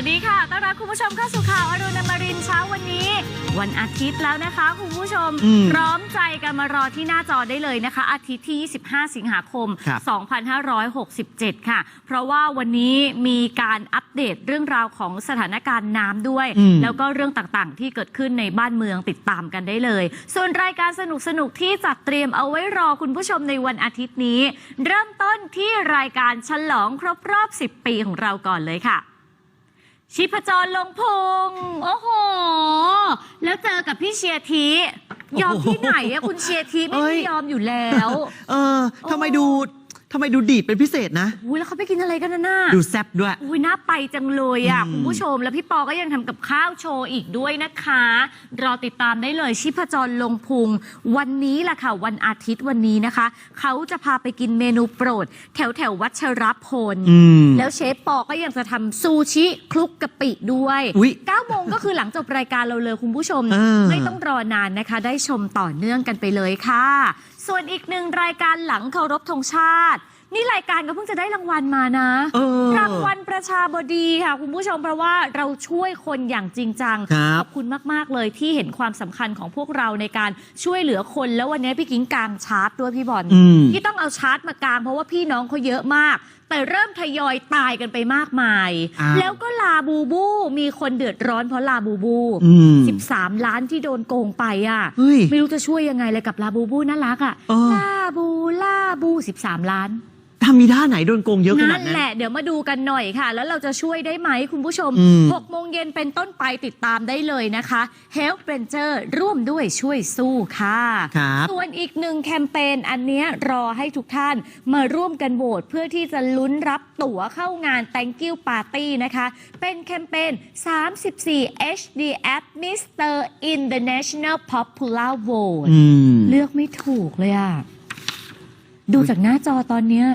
รับคุณผู้ชมเข้าสู่ข่าวอรุณอมรินทร์เช้าวันนี้ วันอาทิตย์แล้วนะคะ คุณผู้ชมอืมพร้อมใจกันมารอที่หน้าจอได้เลยนะคะ อาทิตย์ที่ 25 สิงหาคมครับ2567 ค่ะ เพราะว่าวันนี้มีการอัปเดตเรื่องราวของสถานการณ์น้ำด้วยอืมแล้วก็เรื่องต่างๆ ที่เกิดขึ้นในบ้านเมืองติดตามกันได้เลย ส่วนรายการสนุกๆที่จัดเตรียมเอาไว้รอคุณผู้ชมในวันอาทิตย์นี้ เริ่มต้นที่รายการฉลองครบรอบ 10 ปีของเราก่อนเลยค่ะ ชิพจรลงพุงโอ้โห แล้วเจอกับพี่เชียร์ทียอมที่ไหนอะคุณเชียร์ทีไม่เอ้ได้ยอมอยู่แล้ว เออทำไมดู ทำไมดูดีดเป็นพิเศษนะ อุ้ยแล้วเขาไปกินอะไรกันนะน่ะดูแซบด้วย อุ้ยน่าไปจังเลยอะอืมคุณผู้ชม แล้วพี่ปอก็ยังทำกับข้าวโชว์อีกด้วยนะคะ รอติดตามได้เลยชิพจรลงพุง วันนี้แหละค่ะ วันอาทิตย์วันนี้นะคะ เขาจะพาไปกินเมนูโปรด แถวแถวๆวัชรพล อืม แล้วเชฟปอก็ยังจะทำซูชิคลุกกะปิด้วยอุ๊ย9โมงก็คือหลังจบรายการเราเลยคุณผู้ชม เออ ไม่ต้องรอนานนะคะ ได้ชมต่อเนื่องกันไปเลยค่ะ ส่วนอีกหนึ่งรายการหลังเคารพธงชาติ นี่รายการก็เพิ่งจะได้รางวัลมานะเออรางวัลประชาบดีค่ะ คุณผู้ชมเพราะว่าเราช่วยคนอย่างจริงจังครับ ขอบคุณมาก ๆ เลยที่เห็นความสำคัญของพวกเราในการช่วยเหลือคน แล้ววันนี้พี่กิ้งกางชาร์จด้วยพี่บอลอืม ที่ต้องเอาชาร์จมากางเพราะว่าพี่น้องเขาเยอะมาก แต่เริ่มทยอยตายกันไปมากมาย อ้าว แล้วก็ลาบูบู มีคนเดือดร้อนเพราะลาบูบู อืม 13 ล้านที่โดนโกงไปอะ เฮ้ยไม่รู้จะช่วยยังไงเลยกับลาบูบูน่ารักอะเออ ลาบูลาบู 13 ล้านทำ มีท่าไหนโดนโกงเยอะขนานั่ดนนั้นแหละเดี๋ยวมาดูกันหน่อยค่ะ แล้วเราจะช่วยได้ไหมคุณผู้ชมอืม 6โมงเย็นเป็นต้นไปติดตามได้เลยนะคะ Health Ranger ร่วมด้วยช่วยสู้ค่ะ ครับ ส่วนอีกหนึ่งแคมเปญอันเนี้ยรอให้ทุกท่านมาร่วมกันโหวตเพื่อที่จะลุ้นรับตั๋วเข้างาน Thank you Party นะคะ เป็นแคมเปญ 34 HD App Mr. International Popular Vote อืม เลือกไม่ถูกเลยอะ ดูจากหน้าจอตอนเนี้ย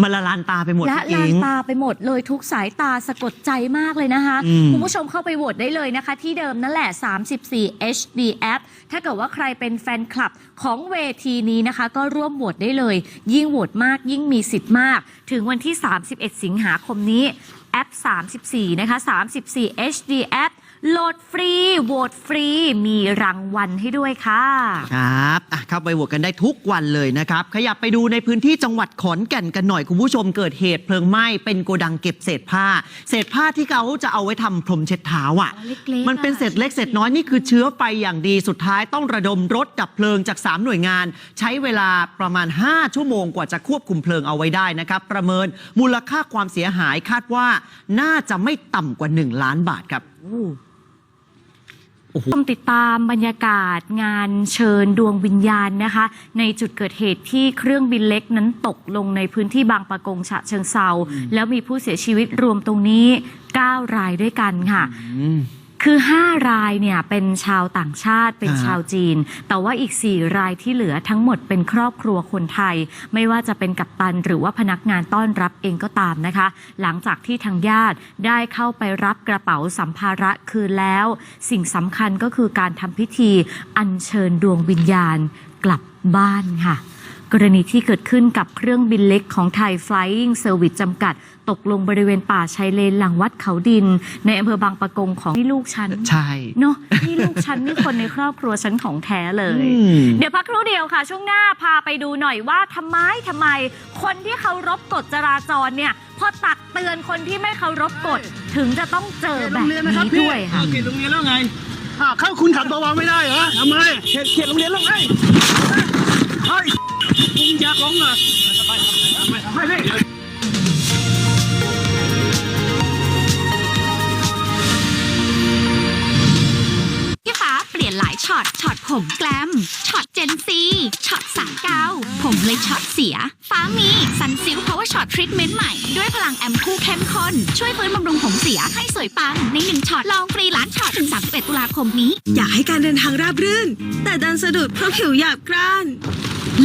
มันละลานตาไปหมดละพี่ลานกิ๊งตาไปหมดเลยทุกสายตาสะกดใจมากเลยนะคะอืมคุณผู้ชมเข้าไปโหวตได้เลยนะคะ ที่เดิมนั่นแหละ 34 HD App ถ้าเกิดว่าใครเป็นแฟนคลับของเวทีนี้นะคะ ก็ร่วมโหวตได้เลย ยิ่งโหวตมากยิ่งมีสิทธิ์มาก ถึงวันที่ 31 สิงหาคมนี้แอป 34 นะคะ 34 HD App โหลดฟรีโหวตฟรีมีรางวัลให้ด้วยค่ะ ครับอะเข้าไปโหวตกันได้ทุกวันเลยนะครับ ขยับไปดูในพื้นที่จังหวัดขอนแก่นกันหน่อยคุณผู้ชมเกิดเหตุเพลิงไหม้เป็นโกดังเก็บเศษผ้า เศษผ้าที่เขาจะเอาไว้ทำพรมเช็ดเท้าอะ อ๋อเล็กๆมันเป็นอะเศษเล็กเศษน้อยนี่คือเชื้อไฟอย่างดีสุดท้ายต้องระดมรถดับเพลิงจาก 3 หน่วยงาน ใช้เวลาประมาณ 5 ชั่วโมงกว่าจะควบคุมเพลิงเอาไว้ได้นะครับ ประเมินมูลค่าความเสียหายคาดว่าน่าจะไม่ต่ำกว่า 1 ล้านบาทครับ ชมติดตามบรรยากาศงานเชิญดวงวิญญาณนะคะ ในจุดเกิดเหตุที่เครื่องบินเล็กนั้นตกลงในพื้นที่บางปะกงฉะเชิงเซาแล้วมีผู้เสียชีวิตรวมตรงนี้ 9 รายด้วยกันค่ะ คือ 5 รายเนี่ยเป็นชาวต่างชาติเป็นครับชาวจีน แต่ว่าอีก 4 รายที่เหลือทั้งหมดเป็นครอบครัวคนไทย ไม่ว่าจะเป็นกัปตันหรือว่าพนักงานต้อนรับเองก็ตามนะคะ หลังจากที่ทางญาติได้เข้าไปรับกระเป๋าสัมภาระคืนแล้ว สิ่งสำคัญก็คือการทำพิธีอัญเชิญดวงวิญญาณกลับบ้านค่ะ กรณีที่เกิดขึ้นกับเครื่องบินเล็กของไทย Flying Service จำกัด ตกลงบริเวณป่าชายเลนหลังวัดเขาดิน ในอำเภอบางปะกงของที่ลูกฉันใช่เนาะนี่ลูกฉันนี่คนในครอบครัวฉันของแท้เลยอืมเดี๋ยวพักครู่เดียวค่ะ ช่วงหน้าพาไปดูหน่อยว่าทำไมทำไม คนที่เคารพกฎจราจรเนี่ยพอตักเตือนคนที่ไม่เคารพกฎถึงจะต้องเจอแบบนี้ด้วยค่ะเขตโรงเรียนแล้วไงอ่าเข้าคุณขับเบาๆไม่ได้เหรอทำไมเขตเขตโรงเรียนแล้วไงเฮ้ ยิงอยากร้องเหรอไม่ไม่พี่ฟ้าเปลี่ยนหลายช็อต ช็อตผมแกลม ช็อตเจนซี ช็อตสายเกาผมเลยช็อตเสีย ฟ้ามี ซันซิลเพราะว่าช็อตทรีทเมนต์ใหม่ ด้วยพลังแอมพูเข้มข้น ช่วยฟื้นบำรุงผมเสียให้สวยปัง ในหนึ่งช็อตลองฟรีล้านช็อตถึง 31 ตุลาคมนี้ อยากให้การเดินทางราบรื่น แต่ดันสะดุดเพราะผิวหยาบกร้าน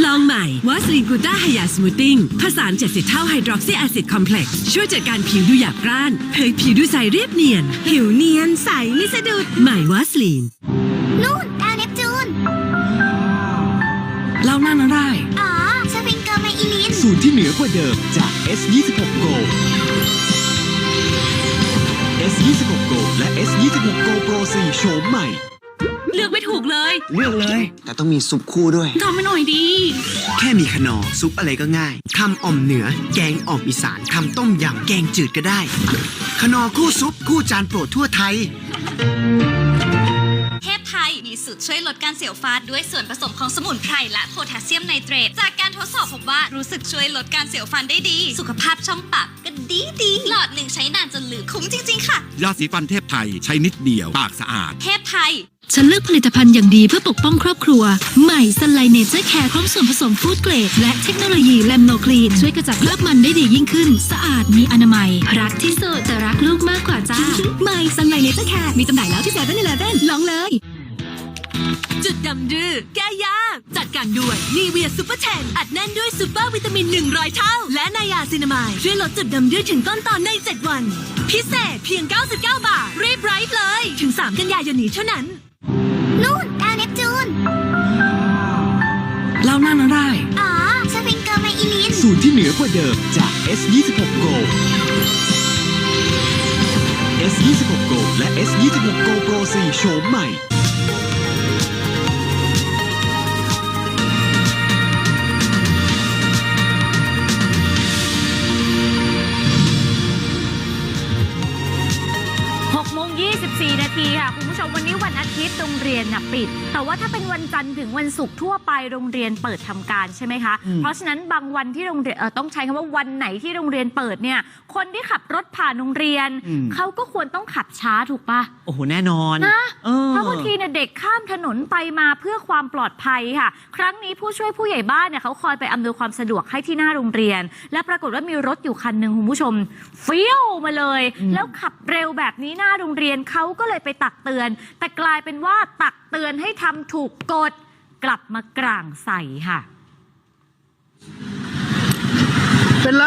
ลองใหม่วาสลินกูต้าไฮยาสมูทติ้งผสาน70 เท่าไฮดรอกซีแอซิดคอมเพล็กซ์ช่วยจัดการผิวดูหยาบกร้านเผยผิวดูใสเรียบเนียน ผิวเนียนใสไม่สะดุดใหม่วาสลินนู่นดาวเนปจูนเล่าหน้านั้น ที่เหนือกว่าเดิมจาก S26 Go S S26 Go และ S26 Go Pro 4โฉมใหม่ เลือกไม่ถูกเลย เลือกเลย แต่ต้องมีซุปคู่ด้วยทำให้หน่อยดี แค่มีขนอซุปอะไรก็ง่ายทำอ่อมเหนือ แกงอ่อมอีสานทำต้มยำแกงจืดก็ได้ ขนอคู่ซุปคู่จานโปรดทั่วไทยเทพ ไทยมีสูตรช่วยลดการเสียวฟันด้วยส่วนผสมของสมุนไพรและโพแทสเซียมไนเตรต จากการทดสอบพบว่ารู้สึกช่วยลดการเสียวฟันได้ดี สุขภาพช่องปากก็ดีดีหลอดหนึ่งใช้นานจนลืมคุ้มจริง ๆ ค่ะ ยาสีฟันเทพไทยใช้นิดเดียวปากสะอาด เทพไทยฉันเลือกผลิตภัณฑ์อย่างดีเพื่อปกป้องครอบครัว ใหม่สไลเนเจอร์แคร์พร้อมส่วนผสมฟู้ดเกรด และเทคโนโลยีแลมโนคลีน ช่วยกระจัดคราบมันได้ดียิ่งขึ้น สะอาดมีอนามัย รักที่สุดแต่รักลูกมากกว่าจ้า ใหม่สไลเนเจอร์แคร์มีจำหน่ายแล้วที่เซเว่นอีเลฟเว่นลองเลย จุดดำดื้อแก้ยาก จัดการด้วยนีเวียซูเปอร์เทนอัดแน่นด้วยซูเปอร์วิตามิน 100 เท่า และนายาซินามายช่วยลดจุดดำดื้อถึงต้นตอนใน 7 วัน พิเศษเพียง 99 บาท รีบไร้เลย ถึง 3 กันยายนนี้เท่านั้น นู่นดาวเนปจูนเล่าหน้านะได้ อ๋อสฟิงเกอร์ไมอิลินสูตรที่เหนือกว่าเดิมจาก S26 Go S26 Go และ S26 Go Pro 4โฉมใหม่ 24 นาทีค่ะ คุณผู้ชมวันนี้วันอาทิตย์โรงเรียนน่ะปิด แต่ว่าถ้าเป็นวันจันทร์ถึงวันศุกร์ทั่วไปโรงเรียนเปิดทำการใช่ไหมคะ เพราะฉะนั้นบางวันที่โรงเรียนเอ่อต้องใช้คำว่าวันไหนที่โรงเรียนเปิดเนี่ยคนที่ขับรถผ่านโรงเรียนอืมเขาก็ควรต้องขับช้าถูกปะโอ้โหแน่นอนนะเออเพราะบางทีเนี่ยเด็กข้ามถนนไปมาเพื่อความปลอดภัยค่ะ ครั้งนี้ผู้ช่วยผู้ใหญ่บ้านเนี่ยเขาคอยไปอำนวยความสะดวกให้ที่หน้าโรงเรียน และปรากฏว่ามีรถอยู่คันหนึ่งคุณผู้ชมเฟี้ยวมาเลย แล้วขับเร็วแบบนี้หน้าโรงเรียนเขาก็เลยไปตักเตือน แต่กลายเป็นว่าตักเตือนให้ทำถูกกฎกลับมากร่างใส่ค่ะ เป็นไร